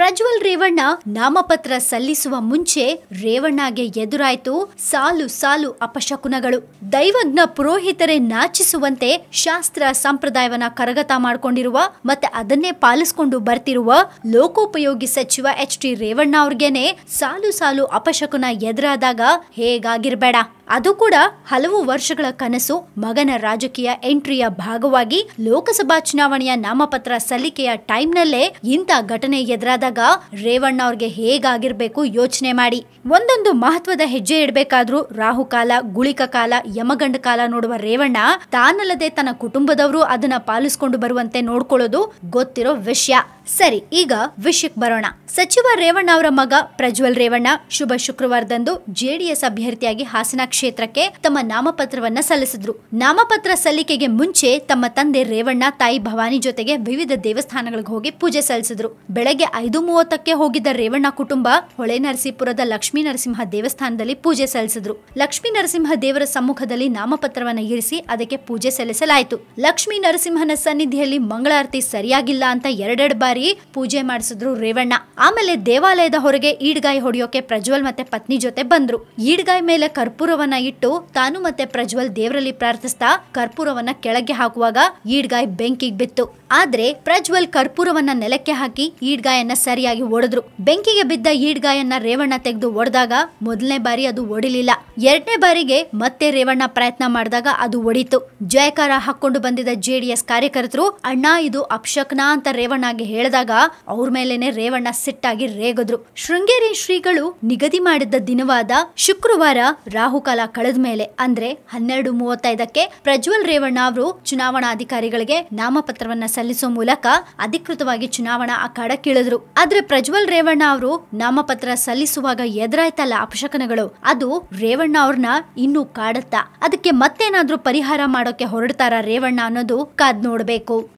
ಪ್ರಜ್ವಲ್ ರೇವಣ್ಣ ನಾಮಪತ್ರ ಸಲ್ಲಿಸುವ ಮುಂಚೆ ರೇವಣ್ಣಗೆ ಎದುರಾಯಿತು ಸಾಲು ಸಾಲು ಅಪಶಕುನಗಳು. ದೈವಜ್ಞ ಪುರೋಹಿತರೇ ನಾಚಿಸುವಂತೆ ಶಾಸ್ತ್ರ ಸಂಪ್ರದಾಯವನ್ನ ಕರಗತ ಮಾಡಿಕೊಂಡಿರುವ ಮತ್ತೆ ಅದನ್ನೇ ಪಾಲಿಸಿಕೊಂಡು ಬರ್ತಿರುವ ಲೋಕೋಪಯೋಗಿ ಸಚಿವ ಎಚ್ ಟಿ ರೇವಣ್ಣ ಅವ್ರಿಗೇನೆ ಸಾಲು ಸಾಲು ಅಪಶಕುನ ಎದುರಾದಾಗ ಹೇಗಾಗಿರ್ಬೇಡ. ಅದು ಕೂಡ ಹಲವು ವರ್ಷಗಳ ಕನಸು, ಮಗನ ರಾಜಕೀಯ ಎಂಟ್ರಿಯ ಭಾಗವಾಗಿ ಲೋಕಸಭಾ ಚುನಾವಣೆಯ ನಾಮಪತ್ರ ಸಲ್ಲಿಕೆಯ ಟೈಮ್ನಲ್ಲೇ ಇಂಥ ಘಟನೆ ಎದುರಾದಾಗ ರೇವಣ್ಣ ಅವ್ರಿಗೆ ಹೇಗಾಗಿರ್ಬೇಕು ಯೋಚನೆ ಮಾಡಿ. ಒಂದೊಂದು ಮಹತ್ವದ ಹೆಜ್ಜೆ ಇಡಬೇಕಾದ್ರೂ ರಾಹುಕಾಲ ಗುಳಿಕ ಕಾಲ, ಯಮಗಂಡ ಕಾಲ ನೋಡುವ ರೇವಣ್ಣ ತಾನಲ್ಲದೆ ತನ್ನ ಕುಟುಂಬದವರು ಅದನ್ನ ಪಾಲಿಸಿಕೊಂಡು ಬರುವಂತೆ ನೋಡ್ಕೊಳ್ಳೋದು ಗೊತ್ತಿರೋ ವಿಷಯ. ಸರಿ, ಈಗ ವಿಷಯಕ್ಕೆ ಬರೋಣ. ಸಚಿವ ರೇವಣ್ಣ ಅವರ ಮಗ ಪ್ರಜ್ವಲ್ ರೇವಣ್ಣ ಶುಭ ಶುಕ್ರವಾರದಂದು ಜೆಡಿಎಸ್ ಅಭ್ಯರ್ಥಿಯಾಗಿ ಹಾಸನ ಕ್ಷೇತ್ರಕ್ಕೆ ತಮ್ಮ ನಾಮಪತ್ರವನ್ನ ಸಲ್ಲಿಸಿದ್ರು. ನಾಮಪತ್ರ ಸಲ್ಲಿಕೆಗೆ ಮುಂಚೆ ತಮ್ಮ ತಂದೆ ರೇವಣ್ಣ, ತಾಯಿ ಭವಾನಿ ಜೊತೆಗೆ ವಿವಿಧ ದೇವಸ್ಥಾನಗಳಿಗೆ ಹೋಗಿ ಪೂಜೆ ಸಲ್ಲಿಸಿದ್ರು. ಬೆಳಗ್ಗೆ ಐದು ಮೂವತ್ತಕ್ಕೆ ಹೋಗಿದ್ದ ರೇವಣ್ಣ ಕುಟುಂಬ ಹೊಳೆ ನರಸೀಪುರದ ಲಕ್ಷ್ಮೀ ನರಸಿಂಹ ದೇವಸ್ಥಾನದಲ್ಲಿ ಪೂಜೆ ಸಲ್ಲಿಸಿದ್ರು. ಲಕ್ಷ್ಮೀ ನರಸಿಂಹ ದೇವರ ಸಮ್ಮುಖದಲ್ಲಿ ನಾಮಪತ್ರವನ್ನ ಇರಿಸಿ ಅದಕ್ಕೆ ಪೂಜೆ ಸಲ್ಲಿಸಲಾಯಿತು. ಲಕ್ಷ್ಮೀ ನರಸಿಂಹನ ಸನ್ನಿಧಿಯಲ್ಲಿ ಮಂಗಳಾರತಿ ಸರಿಯಾಗಿಲ್ಲ ಅಂತ ಎರಡೆರಡು ಬಾರಿ ಪೂಜೆ ಮಾಡಿಸಿದ್ರು ರೇವಣ್ಣ. ಆಮೇಲೆ ದೇವಾಲಯದ ಹೊರಗೆ ಈಡ್ಗಾಯಿ ಹೊಡೆಯೋಕೆ ಪ್ರಜ್ವಲ್ ಮತ್ತೆ ಪತ್ನಿ ಜೊತೆ ಬಂದ್ರು. ಈಡ್ಗಾಯಿ ಮೇಲೆ ಕರ್ಪೂರವನ್ನ ಇಟ್ಟು ತಾನು ಮತ್ತೆ ಪ್ರಜ್ವಲ್ ದೇವರಲ್ಲಿ ಪ್ರಾರ್ಥಿಸ್ತಾ ಕರ್ಪೂರವನ್ನ ಕೆಳಗೆ ಹಾಕುವಾಗ ಈಡ್ಗಾಯಿ ಬೆಂಕಿಗೆ ಬಿತ್ತು. ಆದ್ರೆ ಪ್ರಜ್ವಲ್ ಕರ್ಪೂರವನ್ನ ನೆಲಕ್ಕೆ ಹಾಕಿ ಈಡ್ಗಾಯನ್ನ ಸರಿಯಾಗಿ ಒಡೆದ್ರು. ಬೆಂಕಿಗೆ ಬಿದ್ದ ಈಡ್ಗಾಯನ್ನ ರೇವಣ್ಣ ತೆಗೆದು ಒಡೆದಾಗ ಮೊದಲನೇ ಬಾರಿ ಅದು ಒಡಿಲಿಲ್ಲ. ಎರಡನೇ ಬಾರಿಗೆ ಮತ್ತೆ ರೇವಣ್ಣ ಪ್ರಯತ್ನ ಮಾಡಿದಾಗ ಅದು ಒಡಿತು. ಜಯಕಾರ ಹಾಕೊಂಡು ಬಂದಿದ್ದ ಜೆಡಿಎಸ್ ಕಾರ್ಯಕರ್ತರು, ಅಣ್ಣ, ಇದು ಅಪಶಕ್ನ ಅಂತ ರೇವಣ್ಣಗೆ ಹೇಳಿದಾಗ ಅವ್ರ ಮೇಲೇನೆ ರೇವಣ್ಣ ಸಿಟ್ಟಾಗಿ ರೇಗದ್ರು. ಶೃಂಗೇರಿ ಶ್ರೀಗಳು ನಿಗದಿ ಮಾಡಿದ್ದ ದಿನವಾದ ಶುಕ್ರವಾರ ರಾಹುಕಾಲ ಕಳೆದ ಮೇಲೆ, ಅಂದ್ರೆ ಹನ್ನೆರಡು ಮೂವತ್ತೈದಕ್ಕೆ ಪ್ರಜ್ವಲ್ ರೇವಣ್ಣ ಅವರು ಚುನಾವಣಾಧಿಕಾರಿಗಳಿಗೆ ನಾಮಪತ್ರವನ್ನ ಸಲ್ಲಿಸುವ ಮೂಲಕ ಅಧಿಕೃತವಾಗಿ ಚುನಾವಣಾ ಅಖಾಡಕ್ಕಿಳಿದ್ರು ಆದ್ರೆ ಪ್ರಜ್ವಲ್ ರೇವಣ್ಣ ಅವರು ನಾಮಪತ್ರ ಸಲ್ಲಿಸುವಾಗ ಎದುರಾಯ್ತಲ್ಲ ಅಪಶಕನಗಳು. ಅದು ರೇವಣ್ಣ ಅವ್ರನ್ನ ಇನ್ನೂ ಕಾಡತ್ತಾ. ಅದಕ್ಕೆ ಮತ್ತೇನಾದ್ರೂ ಪರಿಹಾರ ಮಾಡೋಕೆ ಹೊರಡ್ತಾರ ರೇವಣ್ಣ ಅನ್ನೋದು ಕಾದ್ ನೋಡ್ಬೇಕು.